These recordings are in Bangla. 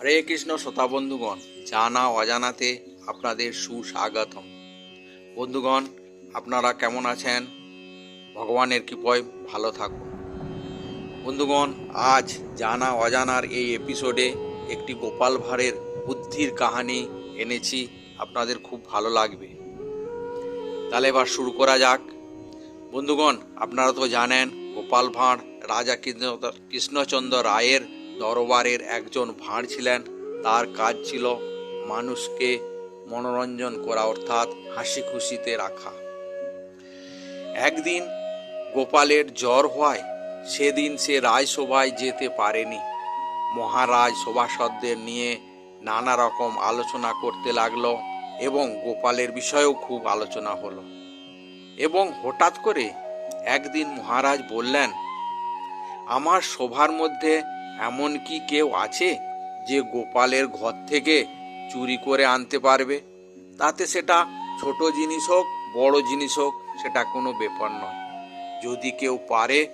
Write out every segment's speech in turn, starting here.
হরে কৃষ্ণ শ্রোতা বন্ধুগণ জানা অজানাতে আপনাদের সুস্বাগতম। বন্ধুগণ, আপনারা কেমন আছেন? ভগবানের কৃপয় ভালো থাকুন। বন্ধুগণ, আজ জানা অজানার এই এপিসোডে একটি গোপাল ভাঁড়ের বুদ্ধির কাহানি এনেছি, আপনাদের খুব ভালো লাগবে। তাহলে এবার শুরু করা যাক। বন্ধুগণ, আপনারা তো জানেন, গোপাল ভাঁড় রাজা কৃষ্ণ- কৃষ্ণচন্দ্র রায়ের দরবারের একজন ভাঁড় ছিলেন। তার কাজ ছিল মানুষকে মনোরঞ্জন করা, অর্থাৎ হাসি খুশিতে রাখা। একদিন গোপালের জ্বর হওয়ায় সেদিন সে রাজসভায় যেতে পারেনি। মহারাজ সভাসদদের নিয়ে নানা রকম আলোচনা করতে লাগল এবং গোপালের বিষয়েও খুব আলোচনা হলো। এবং হঠাৎ করে একদিন মহারাজ বললেন, আমার সভার মধ্যে এমন কি কেউ আছে যে গোপালের ঘর থেকে চুরি করে আনতে পারবে? তাতে সেটা ছোট জিনিস হোক, বড় জিনিস হোক, সেটা কোনো ব্যাপার নয়। যদি কেউ পারে,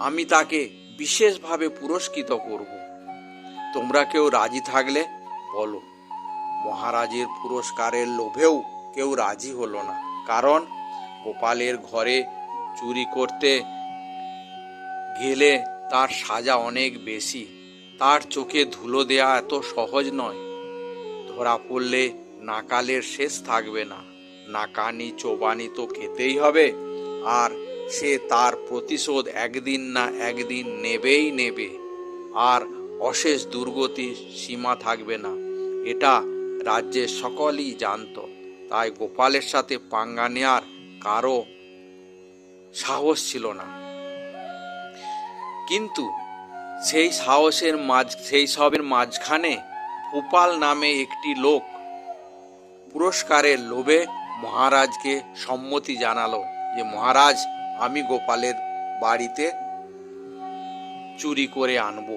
আমি তাকে বিশেষভাবে পুরস্কৃত করব। তোমরা কেউ রাজি থাকলে বলো। মহারাজের পুরস্কারের লোভেও কেউ রাজি হলো না। কারণ গোপালের ঘরে চুরি করতে গেলে তার সাজা অনেক বেশি। তার চোখে ধুলো দেয়া এত সহজ নয়। ধরা পড়লে নাকালের শেষ থাকবে না। নাকানি, চোবানি তো খেতেই হবে। আর সে তার প্রতিশোধ একদিন না একদিন নেবেই নেবে। আর অশেষ দুর্গতির সীমা থাকবে না। এটা রাজ্যের সকলেই জানত। তাই গোপালের সাথে পাঙ্গা নেয়ার কারও সাহস ছিল না। কিন্তু সেই সাহসের মাঝ, সেই সবের মাঝখানে ভূপাল নামে একটি লোক পুরস্কারের লোভে মহারাজকে সম্মতি জানালো যে, মহারাজ, আমি গোপালের বাড়িতে চুরি করে আনব।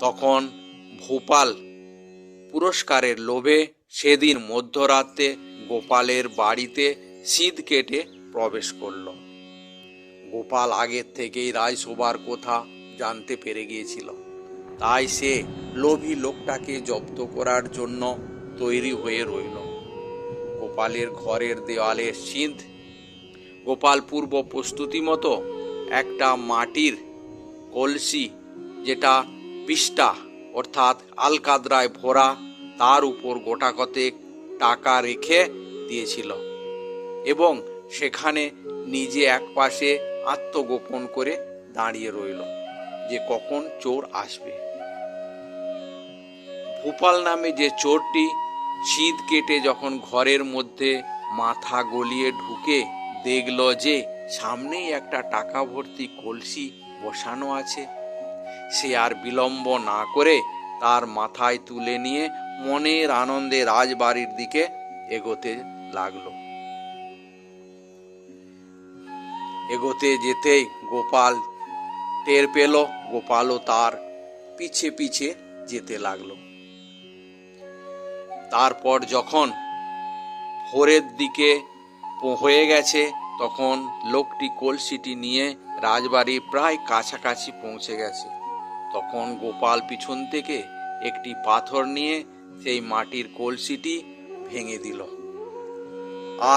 তখন ভোপাল পুরস্কারের লোভে সেদিন মধ্যরাতে গোপালের বাড়িতে শীত কেটে প্রবেশ করল। গোপাল আগের থেকেই রাজসভার কথা জানতে পেরে গিয়েছিল। তাই সে লোভী লোকটাকে জব্দ করার জন্য তৈরি হয়ে রইল। গোপালের ঘরের দেওয়ালে সিঁধ। গোপাল পূর্ব প্রস্তুতি মতো একটা মাটির কলসি, যেটা পিষ্টা অর্থাৎ আলকাদ্রায় ভরা, তার উপর গোটা কতেক টাকা রেখে দিয়েছিল। এবং সেখানে নিজে এক পাশে আত্মগোপন করে দাঁড়িয়ে রইল যে কখন চোর আসবে। ভূপাল নামে যে চোরটি শীত কেটে যখন ঘরের মধ্যে মাথা গলিয়ে ঢুকে দেখল যে সামনেই একটা টাকা ভর্তি কলসি বসানো আছে। সে আর বিলম্ব না করে তার মাথায় তুলে নিয়ে মনের আনন্দে রাজবাড়ির দিকে এগোতে লাগল। এগোতে যেতেই গোপাল টের পেল, গোপালও তার পিছে পিছে যেতে লাগল। তারপর যখন ভোরের দিকে হয়ে গেছে, তখন লোকটি কলসিটি নিয়ে রাজবাড়ির প্রায় কাছাকাছি পৌঁছে গেছে। তখন গোপাল পিছন থেকে একটি পাথর নিয়ে সেই মাটির কলসিটি ভেঙে দিল।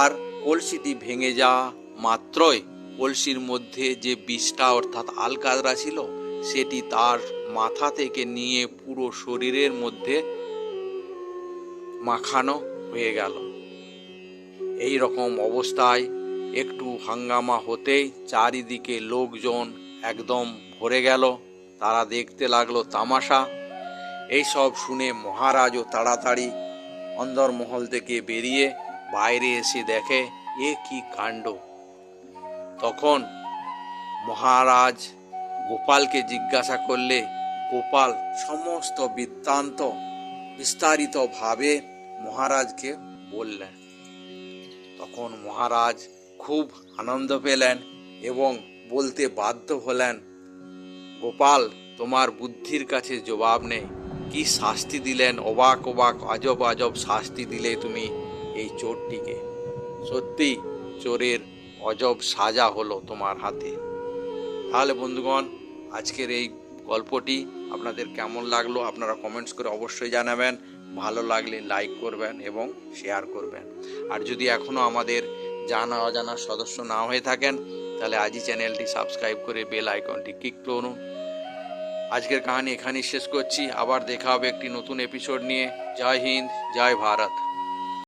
আর কলসিটি ভেঙে যাওয়া মাত্রই কলসির মধ্যে যে বিষটা অর্থাৎ আলকাদরা ছিল, সেটি তার মাথা থেকে নিয়ে পুরো শরীরের মধ্যে মাখানো হয়ে গেল। এই রকম অবস্থায় একটু হাঙ্গামা হতেই চারিদিকে লোকজন একদম ভরে গেল। তারা দেখতে লাগল তামাশা। এইসব শুনে মহারাজও তাড়াতাড়ি অন্দরমহল থেকে বেরিয়ে বাইরে এসে দেখে, এ কি কাণ্ড! তখন মহারাজ গোপালকে জিজ্ঞাসা করলে, গোপাল, সমস্ত বৃত্তান্ত বিস্তারিতভাবে মহারাজকে বললেন। তখন মহারাজ খুব আনন্দ পেলেন এবং বলতে বাধ্য হলেন, গোপাল, তোমার বুদ্ধির কাছে জবাব নেই। কি শাস্তি দিলেন? অবাক অবাক, আজব আজব শাস্তি দিলে তুমি এই চোরটিকে। সত্যি, চোরের অজব সাজা হলো তোমার হাতে। তাহলে বন্ধুগণ, আজকের এই গল্পটি আপনাদের কেমন লাগল আপনারা কমেন্টস করে অবশ্যই জানাবেন। ভালো লাগলে লাইক করবেন এবং শেয়ার করবেন। আর যদি এখনও আমাদের জানা অজানা সদস্য না হয়ে থাকেন, তাহলে আজই চ্যানেলটি সাবস্ক্রাইব করে বেল আইকনটি ক্লিক করুন। আজকের কাহিনী এখানেই শেষ করছি। আবার দেখা হবে একটি নতুন এপিসোড নিয়ে। জয় হিন্দ, জয় ভারত।